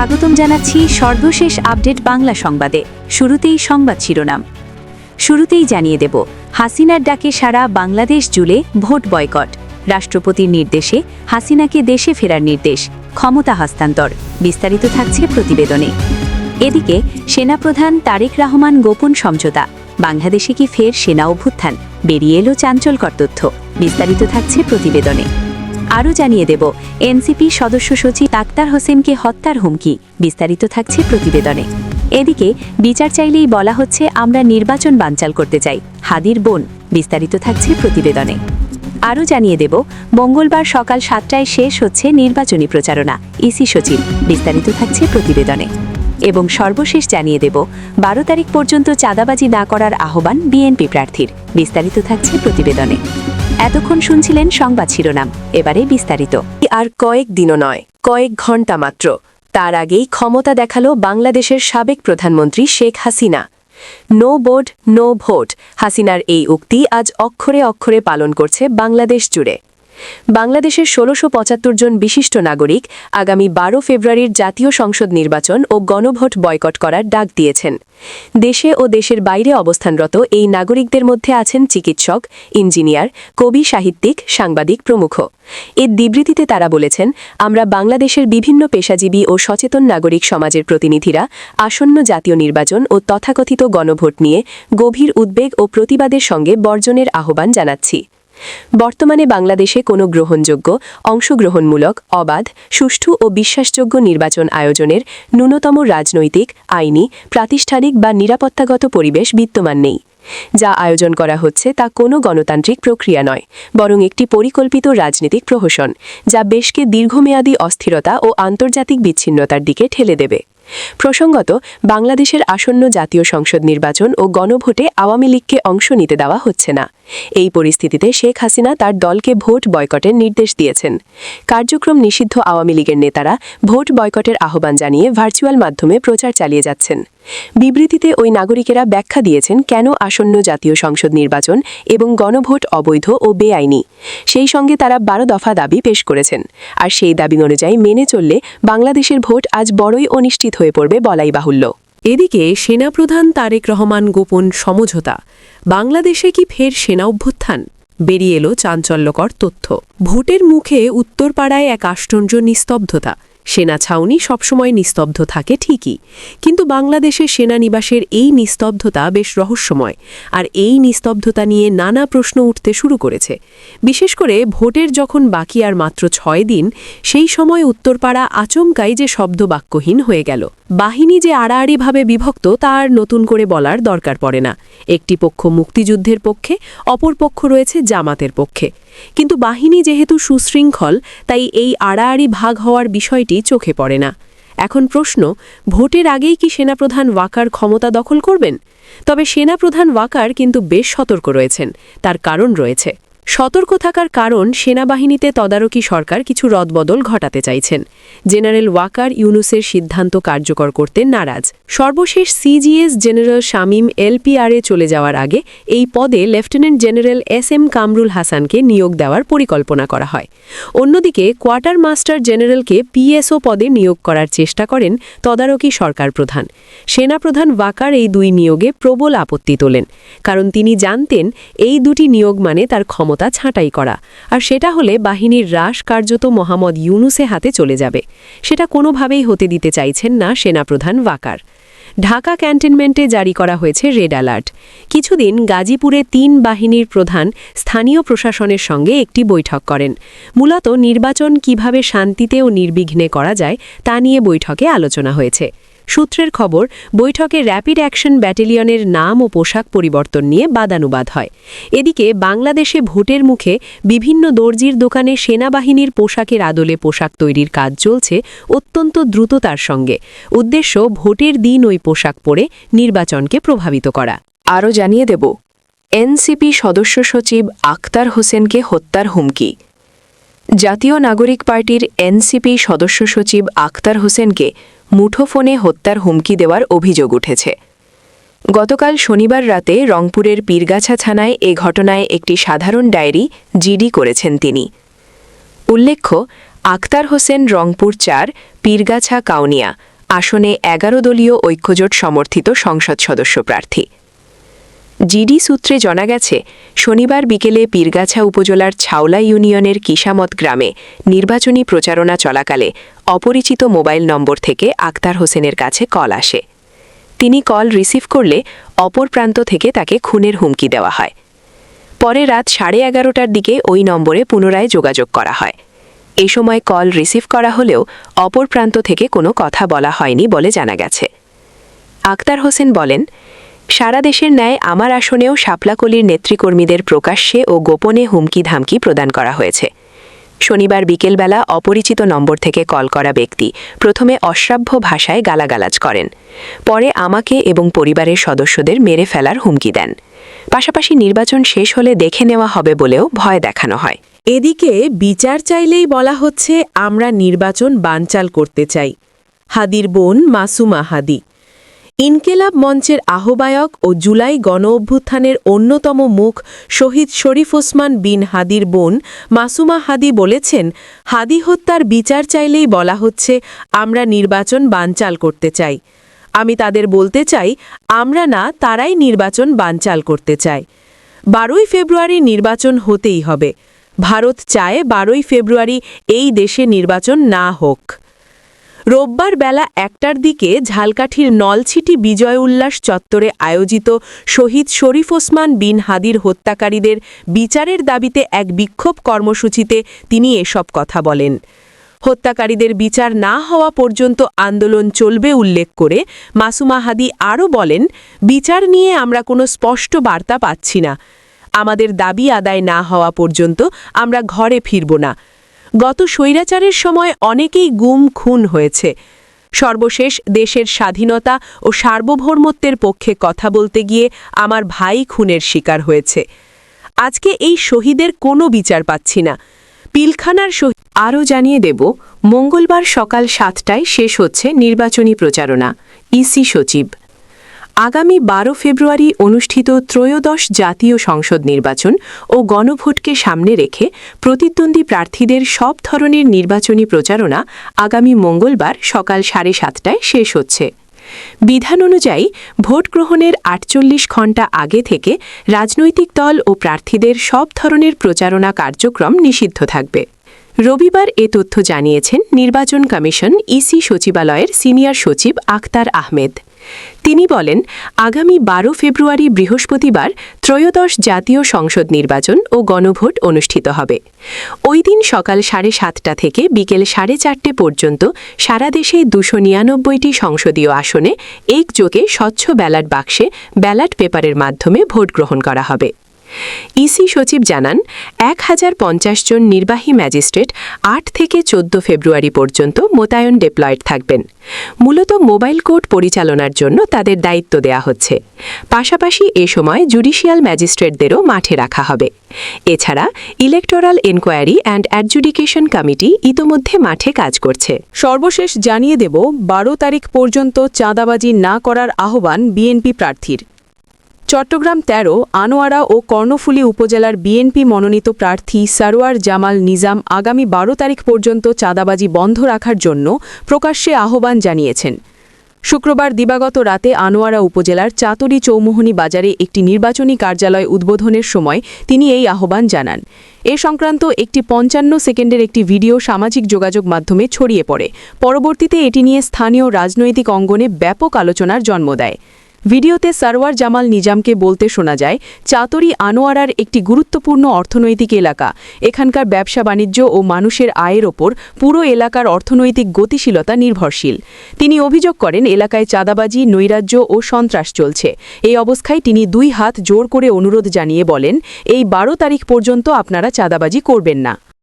স্বাগতম জানাচ্ছি সর্বশেষ আপডেট বাংলা সংবাদে। শুরুতেই সংবাদ শিরোনাম। শুরুতেই জানিয়ে দেব, হাসিনার ডাকে সারা বাংলাদেশ জুড়ে ভোট বয়কট। রাষ্ট্রপতির নির্দেশে হাসিনাকে দেশে ফেরার নির্দেশ, ক্ষমতা হস্তান্তর। বিস্তারিত থাকছে প্রতিবেদনে। এদিকে, সেনাপ্রধান তারেক রহমান গোপন সমঝোতা। বাংলাদেশে কি ফের সেনা অভ্যুত্থান? বেরিয়ে এলো চাঞ্চলকর তথ্য। বিস্তারিত থাকছে প্রতিবেদনে। আরও জানিয়ে দেব, এনসিপি সদস্য সচিব আক্তার হোসেনকে হত্যার হুমকি। বিস্তারিত থাকছে প্রতিবেদনে। এদিকে, বিচার চাইলেই বলা হচ্ছে আমরা নির্বাচন বানচাল করতে চাই। হাদির বোন, বিস্তারিত থাকছে প্রতিবেদনে। আরও জানিয়ে দেব, মঙ্গলবার সকাল সাতটায় শেষ হচ্ছে নির্বাচনী প্রচারণা, ইসি সচিব, বিস্তারিত থাকছে প্রতিবেদনে। এবং সর্বশেষ জানিয়ে দেব, বারো তারিখ পর্যন্ত চাঁদাবাজি না করার আহ্বান বিএনপি প্রার্থীর, বিস্তারিত থাকছে প্রতিবেদনে। এতক্ষণ শুনছিলেন সংবাদ শিরোনাম, এবারে বিস্তারিত। আর কয়েক দিনও নয়, কয়েক ঘণ্টা মাত্র। তার আগেই ক্ষমতা দেখাল বাংলাদেশের সাবেক প্রধানমন্ত্রী Sheikh Hasina. No board, no vote. হাসিনার এই উক্তি আজ অক্ষরে অক্ষরে পালন করছে বাংলাদেশ জুড়ে। বাংলাদেশের ষোলোশো পঁচাত্তর জন বিশিষ্ট নাগরিক আগামী বারো ফেব্রুয়ারির জাতীয় সংসদ নির্বাচন ও গণভোট বয়কট করার ডাক দিয়েছেন। দেশে ও দেশের বাইরে অবস্থানরত এই নাগরিকদের মধ্যে আছেন চিকিৎসক, ইঞ্জিনিয়ার, কবি, সাহিত্যিক, সাংবাদিক প্রমুখ। এর বিবৃতিতে তারা বলেছেন, আমরা বাংলাদেশের বিভিন্ন পেশাজীবী ও সচেতন নাগরিক সমাজের প্রতিনিধিরা আসন্ন জাতীয় নির্বাচন ও তথাকথিত গণভোট নিয়ে গভীর উদ্বেগ ও প্রতিবাদের সঙ্গে বর্জনের আহ্বান জানাচ্ছি। বর্তমানে বাংলাদেশে কোনো গ্রহণযোগ্য, অংশগ্রহণমূলক, অবাধ, সুষ্ঠু ও বিশ্বাসযোগ্য নির্বাচন আয়োজনের ন্যূনতম রাজনৈতিক, আইনি, প্রাতিষ্ঠানিক বা নিরাপত্তাগত পরিবেশ বিদ্যমান নেই। যা আয়োজন করা হচ্ছে তা কোনো গণতান্ত্রিক প্রক্রিয়া নয়, বরং একটি পরিকল্পিত রাজনৈতিক প্রহসন, যা বেশকে দীর্ঘমেয়াদী অস্থিরতা ও আন্তর্জাতিক বিচ্ছিন্নতার দিকে ঠেলে দেবে। প্রসঙ্গত, বাংলাদেশের আসন্ন জাতীয় সংসদ নির্বাচন ও গণভোটে আওয়ামী লীগকে অংশ নিতে দেওয়া হচ্ছে না। এই পরিস্থিতিতে শেখ হাসিনা তার দলকে ভোট বয়কটের নির্দেশ দিয়েছেন। কার্যক্রম নিষিদ্ধ আওয়ামী লীগের নেতারা ভোট বয়কটের আহ্বান জানিয়ে ভার্চুয়াল মাধ্যমে প্রচার চালিয়ে যাচ্ছেন। বিবৃতিতে ওই নাগরিকেরা ব্যাখ্যা দিয়েছেন কেন আসন্ন জাতীয় সংসদ নির্বাচন এবং গণভোট অবৈধ ও বেআইনি। সেই সঙ্গে তারা বারো দফা দাবি পেশ করেছেন। আর সেই দাবি অনুযায়ী মেনে চললে বাংলাদেশের ভোট আজ বড়ই অনিশ্চিত হয়ে পড়বে বলাই বাহুল্য। এদিকে সেনাপ্রধান তারেক রহমান গোপন সমঝোতা। বাংলাদেশে কি ফের সেনা অভ্যুত্থান? বেরিয়ে এলো চাঞ্চল্যকর তথ্য। ভোটের মুখে উত্তরপাড়ায় এক আশ্চর্য নিস্তব্ধতা। সেনা ছাউনি সবসময় নিস্তব্ধ থাকে ঠিকই, কিন্তু বাংলাদেশের সেনানিবাসের এই নিস্তব্ধতা বেশ রহস্যময় আর এই নিস্তব্ধতা নিয়ে নানা প্রশ্ন উঠতে শুরু করেছে। বিশেষ করে ভোটের যখন বাকি আর মাত্র ছয় দিন, সেই সময় উত্তরপাড়া আচমকাই যে শব্দবাক্যহীন হয়ে গেল। বাহিনী যে আড়াআড়িভাবে বিভক্ত, তা আর নতুন করে বলার দরকার পড়ে না। একটি পক্ষ মুক্তিযুদ্ধের পক্ষে, অপর পক্ষ রয়েছে জামাতের পক্ষে। কিন্তু বাহিনী যেহেতু সুশৃঙ্খল, তাই এই আড়াআড়ি ভাগ হওয়ার বিষয়টি চোখে পড়ে না। এখন প্রশ্ন, ভোটের আগেই কি সেনাপ্রধান ওয়াকার ক্ষমতা দখল করবেন? তবে সেনাপ্রধান ওয়াকার কিন্তু বেশ সতর্ক রয়েছেন, তার কারণ রয়েছে। সতর্ক থাকার কারণ সেনাবাহিনীতে তদারকি সরকার কিছু রদবদল ঘটাতে চাইছেন। জেনারেল ওয়াকার ইউনুসের সিদ্ধান্ত কার্যকর করতে নারাজ। সর্বশেষ সিজিএস জেনারেল শামীম এলপিআরে চলে যাওয়ার আগে এই পদে lieutenant general S M Kamrul হাসানকে নিয়োগ দেওয়ার পরিকল্পনা করা হয়। অন্যদিকে কোয়ার্টার মাস্টার জেনারেলকে পিএসও পদে নিয়োগ করার চেষ্টা করেন তদারকি সরকার প্রধান। সেনাপ্রধান ওয়াকার এই দুই নিয়োগে প্রবল আপত্তি তোলেন, কারণ তিনি জানতেন এই দুটি নিয়োগ মানে তার ক্ষমতা ছাঁটাই করা। আর সেটা হলে বাহিনীর হ্রাস কার্যত মোহাম্মদ ইউনুসে হাতে চলে যাবে। সেটা কোনোভাবেই হতে দিতে চাইছেন না সেনাপ্রধান ওয়াকার। ঢাকা ক্যান্টনমেন্টে জারি করা হয়েছে রেড অ্যালার্ট। কিছুদিন গাজীপুরে তিন বাহিনীর প্রধান স্থানীয় প্রশাসনের সঙ্গে একটি বৈঠক করেন। মূলত নির্বাচন কীভাবে শান্তিতে ও নির্বিঘ্নে করা যায় তা নিয়ে বৈঠকে আলোচনা হয়েছে। সূত্রের খবর, বৈঠকে র্যাপিড অ্যাকশন ব্যাটালিয়নের নাম ও পোশাক পরিবর্তন নিয়ে বাদানুবাদ হয়। এদিকে বাংলাদেশে ভোটের মুখে বিভিন্ন দর্জির দোকানে সেনাবাহিনীর পোশাকের আদলে পোশাক তৈরির কাজ চলছে অত্যন্ত দ্রুততার সঙ্গে। উদ্দেশ্য, ভোটের দিন ওই পোশাক পরে নির্বাচনকে প্রভাবিত করা। আরও জানিয়ে দেব, এনসিপি সদস্য সচিব আক্তার হোসেনকে হত্যার হুমকি। জাতীয় নাগরিক পার্টির এনসিপি সদস্য সচিব আক্তার হোসেনকে মুঠোফোনে হত্যার হুমকি দেওয়ার অভিযোগ উঠেছে। গতকাল শনিবার রাতে রংপুরের পীরগাছা থানায় এ ঘটনায় একটি সাধারণ ডায়েরি জিডি করেছেন তিনি। উল্লেখ্য আক্তার হোসেন রংপুর চার, পীরগাছা কাউনিয়া, আসনে এগারো দলীয় ঐক্যজোট সমর্থিত সংসদ সদস্য প্রার্থী। জিডি সূত্রে জানা গেছে, শনিবার বিকেলে পীরগাছা উপজেলার ছাওলা ইউনিয়নের কিসামত গ্রামে নির্বাচনী প্রচারণা চলাকালে অপরিচিত মোবাইল নম্বর থেকে আক্তার হোসেনের কাছে কল আসে। তিনি কল রিসিভ করলে অপর প্রান্ত থেকে তাকে খুনের হুমকি দেওয়া হয়। পরে রাত সাড়ে এগারোটার দিকে ওই নম্বরে পুনরায় যোগাযোগ করা হয়। এ সময় কল রিসিভ করা হলেও অপর প্রান্ত থেকে কোনো কথা বলা হয়নি বলে জানা গেছে। আক্তার হোসেন বলেন সারা দেশের ন্যায় আমার আসনেও শাপলাকলির নেতৃকর্মীদের প্রকাশ্যে ও গোপনে হুমকি ধামকি প্রদান করা হয়েছে। শনিবার বিকেলবেলা অপরিচিত নম্বর থেকে কল করা ব্যক্তি প্রথমে অশ্রাব্য ভাষায় গালাগালাজ করেন। পরে আমাকে এবং পরিবারের সদস্যদের মেরে ফেলার হুমকি দেন। পাশাপাশি নির্বাচন শেষ হলে দেখে নেওয়া হবে বলেও ভয় দেখানো হয়। এদিকে বিচার চাইলেই বলা হচ্ছে, আমরা নির্বাচন বানচাল করতে চাই। হাদির বোন মাসুমা হাদি। ইনকেলাব মঞ্চের আহ্বায়ক ও জুলাই গণ অভ্যুত্থানের অন্যতম মুখ শহীদ শরীফ ওসমান বিন হাদির বোন মাসুমা হাদি বলেছেন, হাদি হত্যার বিচার চাইলেই বলা হচ্ছে, আমরা নির্বাচন বানচাল করতে চাই। আমি তাদের বলতে চাই, আমরা না, তারাই নির্বাচন বানচাল করতে চায় বারোই ফেব্রুয়ারি নির্বাচন হতেই হবে। ভারত চায় বারোই ফেব্রুয়ারি এই দেশে নির্বাচন না হোক। রোববার বেলা একটার দিকে ঝালকাঠির নলছিটি বিজয় উল্লাস চত্বরে আয়োজিত শহীদ শরীফ ওসমান বিন হাদির হত্যাকারীদের বিচারের দাবিতে এক বিক্ষোভ কর্মসূচিতে তিনি এসব কথা বলেন। হত্যাকারীদের বিচার না হওয়া পর্যন্ত আন্দোলন চলবে উল্লেখ করে মাসুমা হাদি আরও বলেন, বিচার নিয়ে আমরা কোনো স্পষ্ট বার্তা পাচ্ছি না। আমাদের দাবি আদায় না হওয়া পর্যন্ত আমরা ঘরে ফিরব না। গত স্বৈরাচারের সময় অনেকেই গুম, খুন হয়েছে। সর্বশেষ দেশের স্বাধীনতা ও সার্বভৌমত্বের পক্ষে কথা বলতে গিয়ে আমার ভাই খুনের শিকার হয়েছে। আজকে এই শহীদের কোনো বিচার পাচ্ছি না। পিলখানার শহীদ আরও জানিয়ে দেব, মঙ্গলবার সকাল সাতটায় শেষ হচ্ছে নির্বাচনী প্রচারণা, ইসি সচিব। আগামী বারো ফেব্রুয়ারি অনুষ্ঠিত ত্রয়োদশ জাতীয় সংসদ নির্বাচন ও গণভোটকে সামনে রেখে প্রতিদ্বন্দ্বী প্রার্থীদের সব ধরনের নির্বাচনী প্রচারণা আগামী মঙ্গলবার সকাল সাড়ে সাতটায় শেষ হচ্ছে। বিধান অনুযায়ী, ভোট গ্রহণের আটচল্লিশ ঘণ্টা আগে থেকে রাজনৈতিক দল ও প্রার্থীদের সব ধরনের প্রচারণা কার্যক্রম নিষিদ্ধ থাকবে। রবিবার এ তথ্য জানিয়েছেন নির্বাচন কমিশন ইসি সচিবালয়ের সিনিয়র সচিব আখতার আহমেদ। তিনি বলেন, আগামী বারো ফেব্রুয়ারি বৃহস্পতিবার ত্রয়োদশ জাতীয় সংসদ নির্বাচন ও গণভোট অনুষ্ঠিত হবে। ওই দিন সকাল সাড়ে সাতটা থেকে বিকেল সাড়ে চারটে পর্যন্ত সারা দেশে দুশো নিরানব্বইটি সংসদীয় আসনে একযোগে স্বচ্ছ ব্যালট বাক্সে ব্যালট পেপারের মাধ্যমে ভোট গ্রহণ করা হবে। ইসি সচিব জানান, এক হাজার পঞ্চাশ জন নির্বাহী ম্যাজিস্ট্রেট আট থেকে চোদ্দ ফেব্রুয়ারি পর্যন্ত মোতায়েন ডেপ্লয়েড থাকবেন। মূলত মোবাইল কোর্ট পরিচালনার জন্য তাদের দায়িত্ব দেয়া হচ্ছে। পাশাপাশি এ সময় জুডিশিয়াল ম্যাজিস্ট্রেটদেরও মাঠে রাখা হবে। এছাড়া electoral enquiry and adjudication committee ইতোমধ্যে মাঠে কাজ করছে। সর্বশেষ জানিয়ে দেব, বারো তারিখ পর্যন্ত চাঁদাবাজি না করার আহ্বান বিএনপি প্রার্থীর। চট্টগ্রাম ১৩ আনোয়ারা ও কর্ণফুলী উপজেলার বিএনপি মনোনীত প্রার্থী সারোয়ার জামাল নিজাম আগামী বারো তারিখ পর্যন্ত চাঁদাবাজি বন্ধ রাখার জন্য প্রকাশ্যে আহ্বান জানিয়েছেন। শুক্রবার দিবাগত রাতে আনোয়ারা উপজেলার চাতুরি চৌমুহনী বাজারে একটি নির্বাচনী কার্যালয় উদ্বোধনের সময় তিনি এই আহ্বান জানান। এ সংক্রান্ত একটি পঞ্চান্ন সেকেন্ডের একটি ভিডিও সামাজিক যোগাযোগ মাধ্যমে ছড়িয়ে পড়ে। পরবর্তীতে এটি নিয়ে স্থানীয় রাজনৈতিক অঙ্গনে ব্যাপক আলোচনার জন্ম দেয়। ভিডিওতে সারওয়ার জামাল নিজামকে বলতে শোনা যায়, চাতরি আনোয়ারার একটি গুরুত্বপূর্ণ অর্থনৈতিক এলাকা। এখানকার ব্যবসা বাণিজ্য ও মানুষের আয়ের ওপর পুরো এলাকার অর্থনৈতিক গতিশীলতা নির্ভরশীল। তিনি অভিযোগ করেন, এলাকায় চাঁদাবাজি, নৈরাজ্য ও সন্ত্রাস চলছে। এই অবস্থায় তিনি দুই হাত জোর করে অনুরোধ জানিয়ে বলেন, এই বারো তারিখ পর্যন্ত আপনারা চাঁদাবাজি করবেন না।